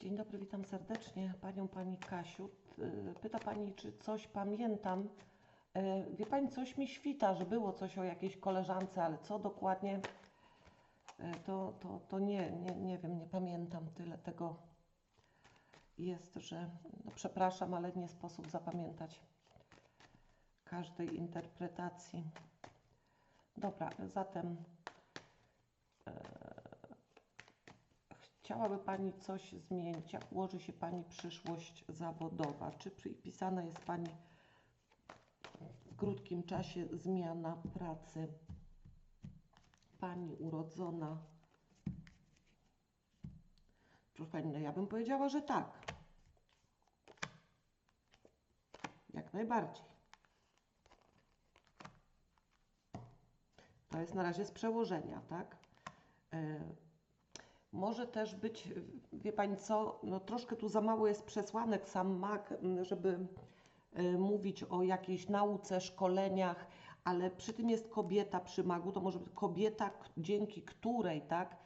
Dzień dobry, witam serdecznie panią pani Kasiu. Y, Pyta pani, czy coś pamiętam. Y, Wie pani, coś mi świta, że było coś o jakiejś koleżance, ale co dokładnie, y, to, to, to nie, nie, nie wiem, nie pamiętam. Tyle tego jest, że no, przepraszam, ale nie sposób zapamiętać każdej interpretacji. Dobra, zatem Chciałaby Pani coś zmienić? Jak ułoży się Pani przyszłość zawodowa? Czy przypisana jest Pani w krótkim czasie zmiana pracy? Pani urodzona. Proszę Pani, no ja bym powiedziała, że tak. Jak najbardziej. To jest na razie z przełożenia, tak? E, może też być, wie Pani co, no troszkę tu za mało jest przesłanek sam MAK, żeby y, mówić o jakiejś nauce, szkoleniach, ale przy tym jest kobieta przy magu, to może być kobieta, dzięki której, tak,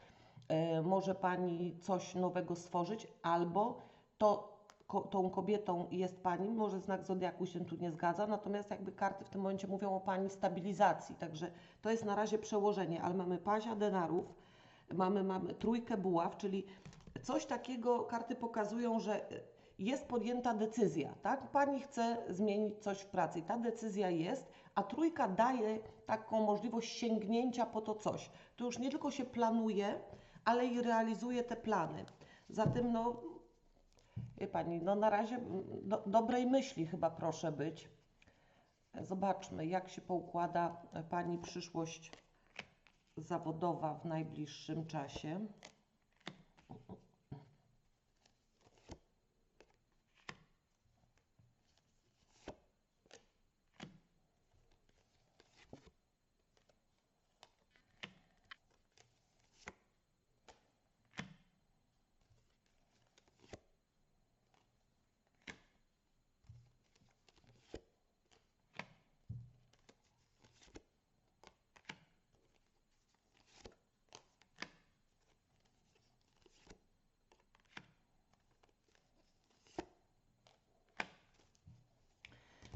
y, może Pani coś nowego stworzyć, albo to ko, tą kobietą jest Pani, może znak Zodiaku się tu nie zgadza, natomiast jakby karty w tym momencie mówią o Pani stabilizacji, także to jest na razie przełożenie, ale mamy pazia denarów, mamy, mamy trójkę buław, czyli coś takiego karty pokazują, że jest podjęta decyzja, tak? Pani chce zmienić coś w pracy i ta decyzja jest, a trójka daje taką możliwość sięgnięcia po to coś. To już nie tylko się planuje, ale i realizuje te plany. Zatem, no, wie Pani, no na razie do, dobrej myśli chyba proszę być. Zobaczmy, jak się poukłada Pani przyszłość zawodowa w najbliższym czasie.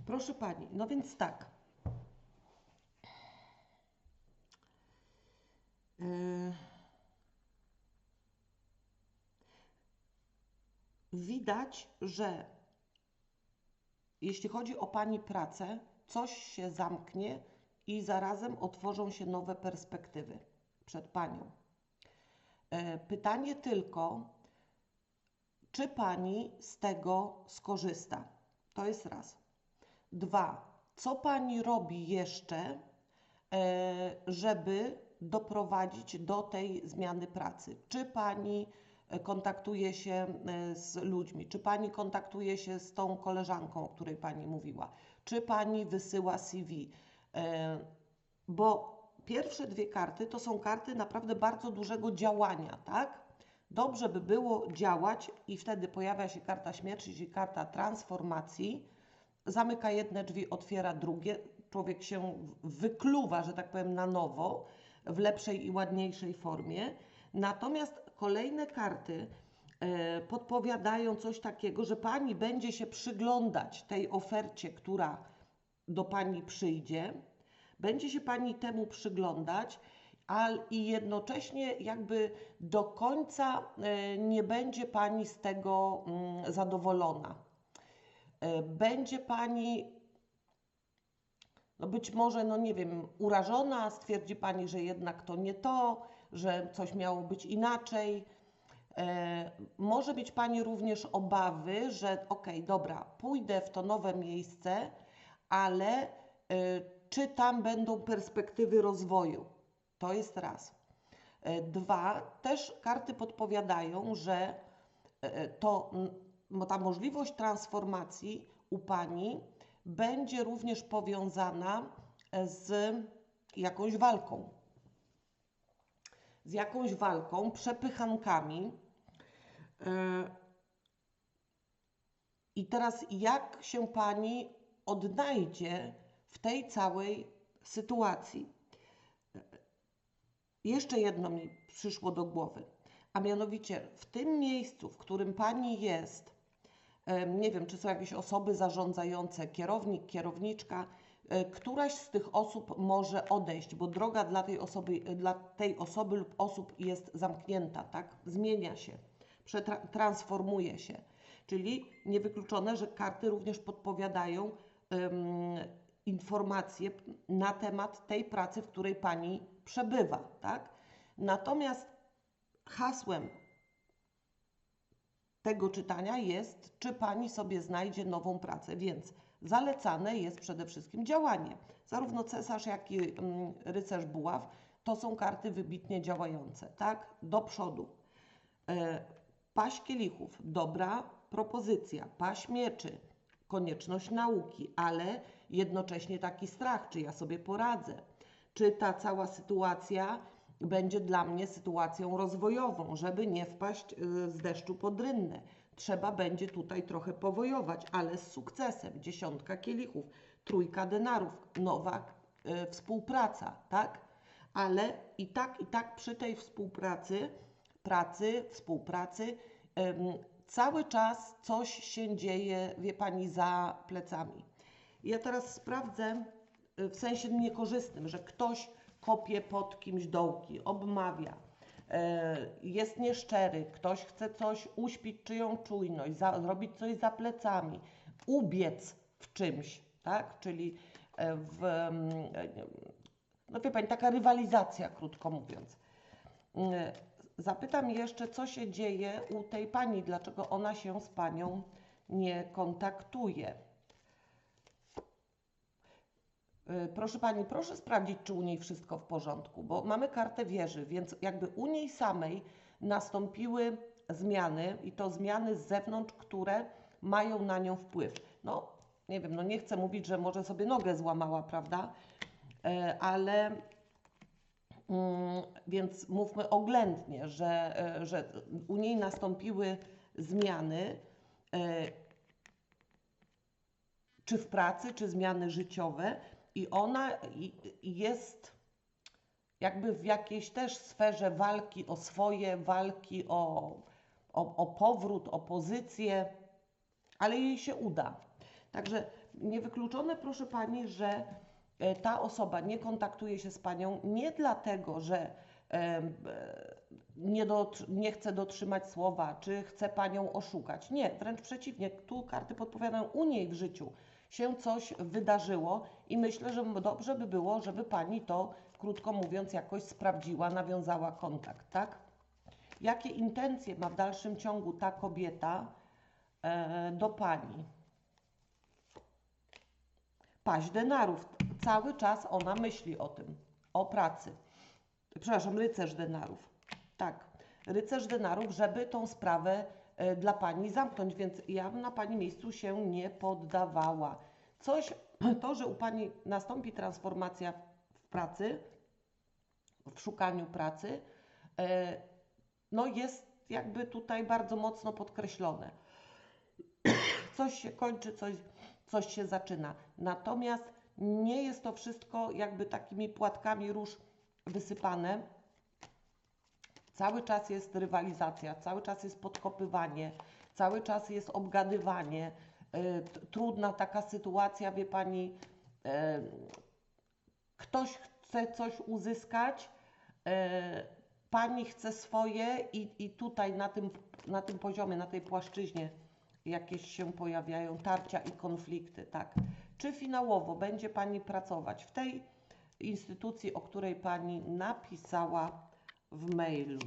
Proszę Pani, no więc tak. Yy, Widać, że jeśli chodzi o Pani pracę, coś się zamknie i zarazem otworzą się nowe perspektywy przed Panią. Yy, Pytanie tylko, czy Pani z tego skorzysta? To jest raz. Dwa, co Pani robi jeszcze, e, żeby doprowadzić do tej zmiany pracy? Czy Pani e, kontaktuje się e, z ludźmi? Czy Pani kontaktuje się z tą koleżanką, o której Pani mówiła? Czy Pani wysyła CV? Bo pierwsze dwie karty to są karty naprawdę bardzo dużego działania, tak? Dobrze by było działać i wtedy pojawia się karta śmierci, czyli karta transformacji, zamyka jedne drzwi, otwiera drugie, człowiek się wykluwa, że tak powiem, na nowo, w lepszej i ładniejszej formie. Natomiast kolejne karty e, podpowiadają coś takiego, że pani będzie się przyglądać tej ofercie, która do pani przyjdzie, będzie się pani temu przyglądać, ale i jednocześnie jakby do końca e, nie będzie pani z tego mm, zadowolona. E, będzie Pani, no być może, no nie wiem, urażona, stwierdzi Pani, że jednak to nie to, że coś miało być inaczej. E, może mieć Pani również obawy, że okej, okay, dobra, pójdę w to nowe miejsce, ale e, czy tam będą perspektywy rozwoju? To jest raz. Dwa, też karty podpowiadają, że to ta możliwość transformacji u Pani będzie również powiązana e, z jakąś walką. Z jakąś walką, przepychankami. E, I teraz jak się Pani odnajdzie w tej całej sytuacji? E, jeszcze jedno mi przyszło do głowy a mianowicie w tym miejscu, w którym pani jest, nie wiem, czy są jakieś osoby zarządzające, kierownik, kierowniczka, e, któraś z tych osób może odejść, bo droga dla tej osoby, dla tej osoby lub osób jest zamknięta, tak? Zmienia się, transformuje się. Czyli niewykluczone, że karty również podpowiadają em, informacje na temat tej pracy, w której pani przebywa, tak? Natomiast hasłem tego czytania jest, czy pani sobie znajdzie nową pracę, więc zalecane jest przede wszystkim działanie. Zarówno cesarz, jak i mm, rycerz buław to są karty wybitnie działające, tak? Do przodu. E, Paść kielichów, dobra propozycja. Paść mieczy, konieczność nauki, ale jednocześnie taki strach, czy ja sobie poradzę. Czy ta cała sytuacja będzie dla mnie sytuacją rozwojową, żeby nie wpaść y, z deszczu pod rynnę. Trzeba będzie tutaj trochę powojować, ale z sukcesem. Dziesiątka kielichów, trójka denarów, nowa y, współpraca, tak? Ale i tak, i tak przy tej współpracy, pracy, współpracy, ym, cały czas coś się dzieje, wie Pani, za plecami. Ja teraz sprawdzę y, w sensie niekorzystnym, że ktoś kopie pod kimś dołki, obmawia, e, jest nieszczery, ktoś chce coś uśpić czyją czujność, za, zrobić coś za plecami, ubiec w czymś, tak? Czyli e, w, mm, e, no wie Pani, taka rywalizacja, krótko mówiąc. Zapytam jeszcze, co się dzieje u tej pani, dlaczego ona się z panią nie kontaktuje. Y, Proszę Pani, proszę sprawdzić, czy u niej wszystko w porządku, bo mamy kartę wieży, więc jakby u niej samej nastąpiły zmiany i to zmiany z zewnątrz, które mają na nią wpływ. No, nie wiem, no nie chcę mówić, że może sobie nogę złamała, prawda? E, Ale mm, więc mówmy oględnie, że, e, że u niej nastąpiły zmiany, czy w pracy, czy zmiany życiowe, i ona jest jakby w jakiejś też sferze walki o swoje, walki o, o, o powrót, o pozycję, ale jej się uda. Także niewykluczone, proszę Pani, że e, ta osoba nie kontaktuje się z Panią nie dlatego, że em, e, nie, nie chce dotrzymać słowa, czy chce Panią oszukać. Nie, wręcz przeciwnie. Tu karty podpowiadają u niej w życiu się coś wydarzyło i myślę, że dobrze by było, żeby Pani to, krótko mówiąc, jakoś sprawdziła, nawiązała kontakt, tak? Jakie intencje ma w dalszym ciągu ta kobieta e, do Pani? Paź denarów. Cały czas ona myśli o tym, o pracy. Przepraszam, rycerz denarów. Tak, rycerz denarów, żeby tą sprawę dla Pani zamknąć, więc ja bym na Pani miejscu się nie poddawała. Coś, to, że u Pani nastąpi transformacja w- w pracy, w szukaniu pracy, e, no jest jakby tutaj bardzo mocno podkreślone. Coś się kończy, coś, coś się zaczyna. Natomiast nie jest to wszystko jakby takimi płatkami róż wysypane. Cały czas jest rywalizacja, cały czas jest podkopywanie, cały czas jest obgadywanie. t- Trudna taka sytuacja, wie Pani, y, ktoś chce coś uzyskać, e, pani chce swoje i, i tutaj na tym, na tym poziomie, na tej płaszczyźnie jakieś się pojawiają tarcia i konflikty, tak. Czy finałowo będzie pani pracować w tej instytucji, o której pani napisała w mailu?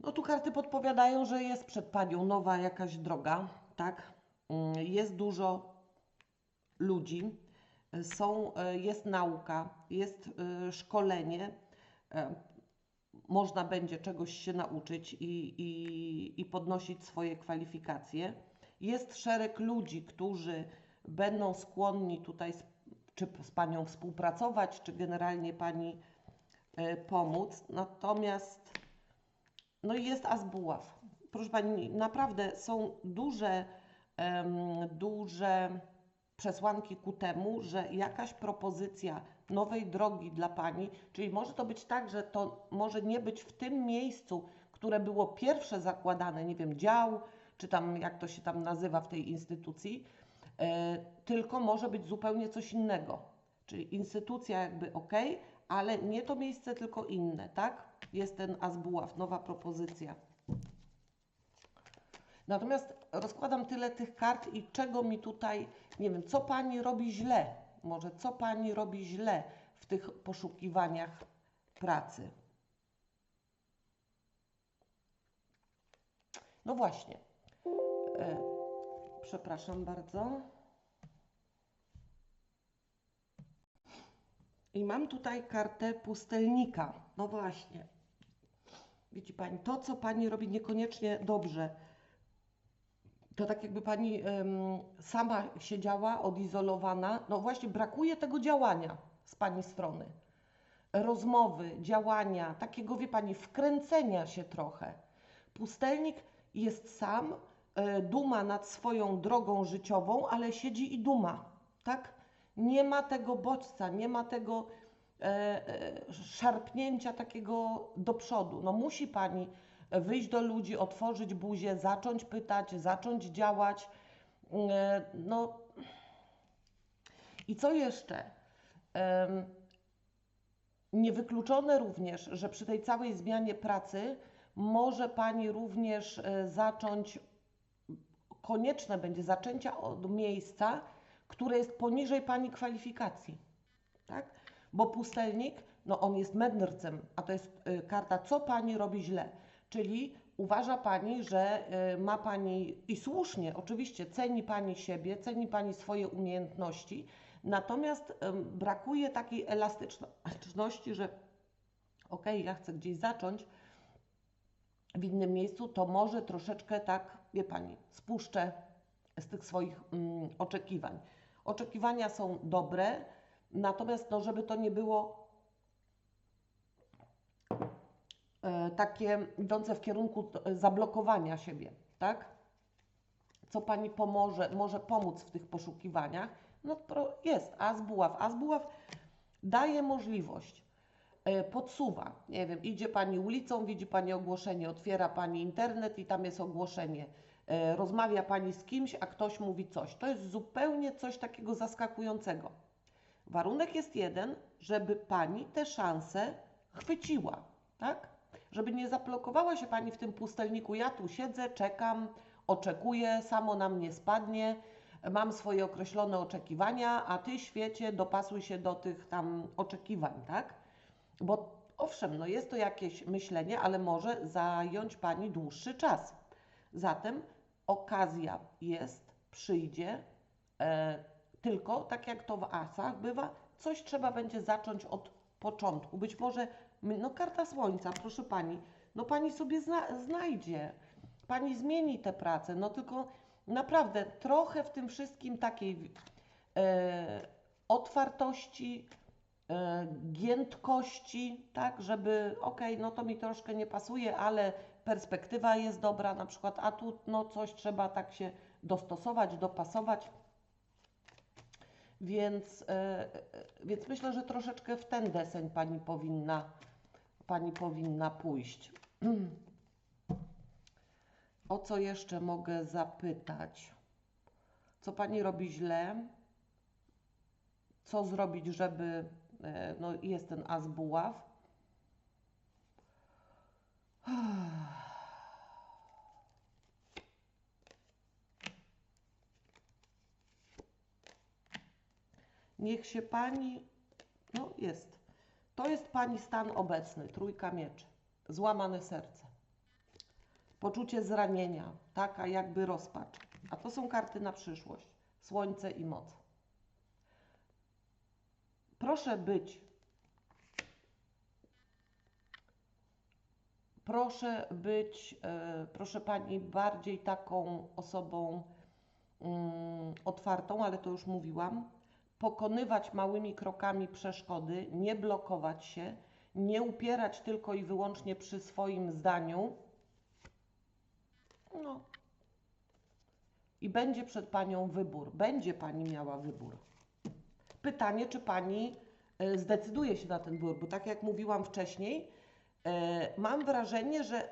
No tu karty podpowiadają, że jest przed Panią nowa jakaś droga, tak? Mm, Jest dużo ludzi, są, y, jest nauka, jest y, szkolenie, e, można będzie czegoś się nauczyć i, i, i podnosić swoje kwalifikacje. Jest szereg ludzi, którzy będą skłonni tutaj z, czy z Panią współpracować, czy generalnie Pani e, pomóc. Natomiast no jest as buław. Proszę Pani, naprawdę są duże duże przesłanki ku temu, że jakaś propozycja nowej drogi dla Pani, czyli może to być tak, że to może nie być w tym miejscu, które było pierwsze zakładane, nie wiem, dział, czy tam jak to się tam nazywa w tej instytucji, e, tylko może być zupełnie coś innego. Czyli instytucja jakby ok, ale nie to miejsce, tylko inne, tak? Jest ten Azbuław, nowa propozycja. Natomiast rozkładam tyle tych kart i czego mi tutaj, nie wiem, co pani robi źle? Może co pani robi źle w tych poszukiwaniach pracy? No właśnie. E, przepraszam bardzo. I mam tutaj kartę pustelnika. No właśnie. Widzi Pani, to co Pani robi niekoniecznie dobrze. To tak jakby Pani sama siedziała odizolowana. No właśnie, brakuje tego działania z Pani strony. Rozmowy, działania, takiego wie Pani, wkręcenia się trochę. Pustelnik jest sam, e, duma nad swoją drogą życiową, ale siedzi i duma, tak? Nie ma tego bodźca, nie ma tego e, e, szarpnięcia takiego do przodu. No musi Pani wyjść do ludzi, otworzyć buzię, zacząć pytać, zacząć działać. E, no i co jeszcze? Niewykluczone również, że przy tej całej zmianie pracy może Pani również e, zacząć, konieczne będzie zaczęcia od miejsca, które jest poniżej Pani kwalifikacji, tak? Bo pustelnik, no on jest mędrcem, a to jest e, karta, co Pani robi źle, czyli uważa Pani, że e, ma Pani, i słusznie oczywiście, ceni Pani siebie, ceni Pani swoje umiejętności, natomiast brakuje takiej elastyczności, że ok, ja chcę gdzieś zacząć, w innym miejscu, to może troszeczkę tak, wie Pani, spuszczę z tych swoich mm, oczekiwań. Oczekiwania są dobre, natomiast no, żeby to nie było e, takie idące w kierunku t- zablokowania siebie, tak? Co Pani pomoże, może pomóc w tych poszukiwaniach? No jest Azbuław. Azbuław daje możliwość e, podsuwa. Nie wiem, idzie Pani ulicą, widzi Pani ogłoszenie, otwiera Pani internet i tam jest ogłoszenie. E, Rozmawia Pani z kimś, a ktoś mówi coś. To jest zupełnie coś takiego zaskakującego. Warunek jest jeden, żeby Pani te szanse chwyciła, tak? Żeby nie zablokowała się Pani w tym pustelniku. Ja tu siedzę, czekam, oczekuję, samo na mnie spadnie, mam swoje określone oczekiwania, a Ty, świecie, dopasuj się do tych tam oczekiwań, tak? Bo owszem, no jest to jakieś myślenie, ale może zająć Pani dłuższy czas. Zatem okazja jest, przyjdzie, e, tylko tak jak to w asach bywa, coś trzeba będzie zacząć od początku. Być może, no karta słońca, proszę Pani, no Pani sobie zna, znajdzie, Pani zmieni tę pracę, no tylko naprawdę trochę w tym wszystkim takiej e, otwartości, e, giętkości, tak, żeby okej, no to mi troszkę nie pasuje, ale perspektywa jest dobra na przykład, a tu no coś trzeba tak się dostosować, dopasować. Więc, e, e, więc myślę, że troszeczkę w ten deseń pani powinna, pani powinna pójść. O co jeszcze mogę zapytać? Co pani robi źle? Co zrobić, żeby. e, No, jest ten as buław. Niech się pani. No, jest. To jest pani stan obecny, trójka mieczy. Złamane serce. Poczucie zranienia, taka jakby rozpacz. A to są karty na przyszłość. Słońce i moc. Proszę być. Proszę być, e, proszę pani, bardziej taką osobą mm, otwartą, ale to już mówiłam. Pokonywać małymi krokami przeszkody, nie blokować się, nie upierać tylko i wyłącznie przy swoim zdaniu. No. i będzie przed Panią wybór. Będzie Pani miała wybór. Pytanie, czy Pani e, zdecyduje się na ten wybór, bo tak jak mówiłam wcześniej, e, mam wrażenie, że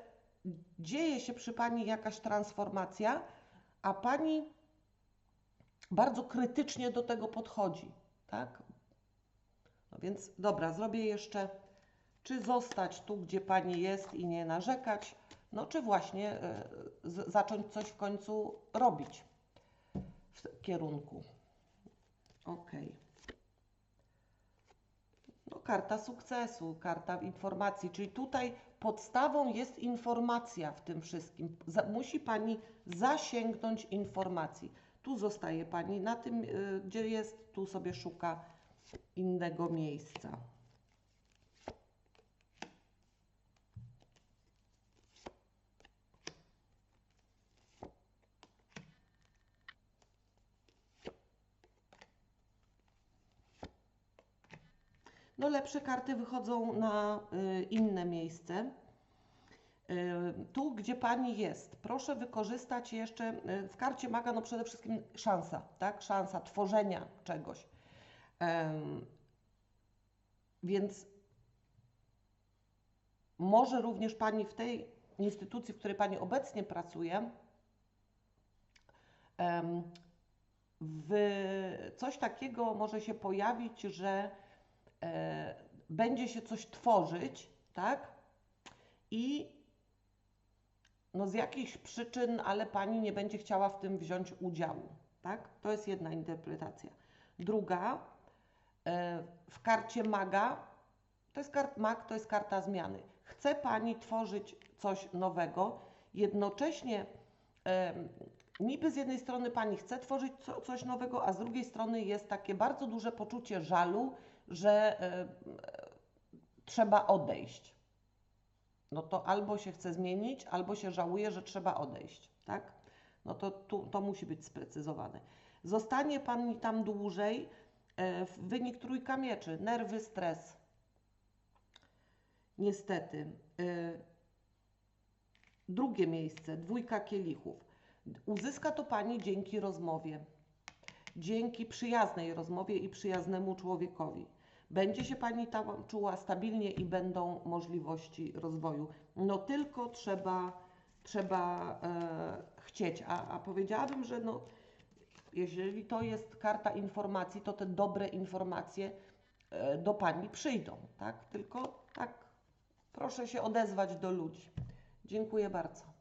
dzieje się przy Pani jakaś transformacja, a Pani bardzo krytycznie do tego podchodzi, tak? No więc dobra, zrobię jeszcze, czy zostać tu, gdzie Pani jest i nie narzekać, no czy właśnie z, zacząć coś w końcu robić w kierunku. Ok. No, karta sukcesu, karta informacji, czyli tutaj podstawą jest informacja w tym wszystkim. Za, musi Pani zasięgnąć informacji. Tu zostaje Pani, na tym, y, gdzie jest, tu sobie szuka innego miejsca. No lepsze karty wychodzą na y, inne miejsce. Y, Tu, gdzie Pani jest, proszę wykorzystać jeszcze y, w karcie maga, no przede wszystkim szansa, tak? Szansa tworzenia czegoś. Więc może również Pani w tej instytucji, w której Pani obecnie pracuje, w coś takiego może się pojawić, że e, będzie się coś tworzyć, tak? I no z jakichś przyczyn, ale pani nie będzie chciała w tym wziąć udziału, tak? To jest jedna interpretacja. Druga, e, w karcie maga, to jest kart, mag, to jest karta zmiany. Chce pani tworzyć coś nowego, jednocześnie em, niby z jednej strony pani chce tworzyć co, coś nowego, a z drugiej strony jest takie bardzo duże poczucie żalu, że e, e, trzeba odejść. No to albo się chce zmienić, albo się żałuje, że trzeba odejść, tak? No to tu, to musi być sprecyzowane. Zostanie pani tam dłużej, e, wynik trójka mieczy, nerwy, stres. Niestety. E, Drugie miejsce, dwójka kielichów. Uzyska to pani dzięki rozmowie, dzięki przyjaznej rozmowie i przyjaznemu człowiekowi. Będzie się pani tam czuła stabilnie i będą możliwości rozwoju. No tylko trzeba, trzeba e, chcieć. A, a powiedziałabym, że no, jeżeli to jest karta informacji, to te dobre informacje e, do pani przyjdą, tak? Tylko tak proszę się odezwać do ludzi. Dziękuję bardzo.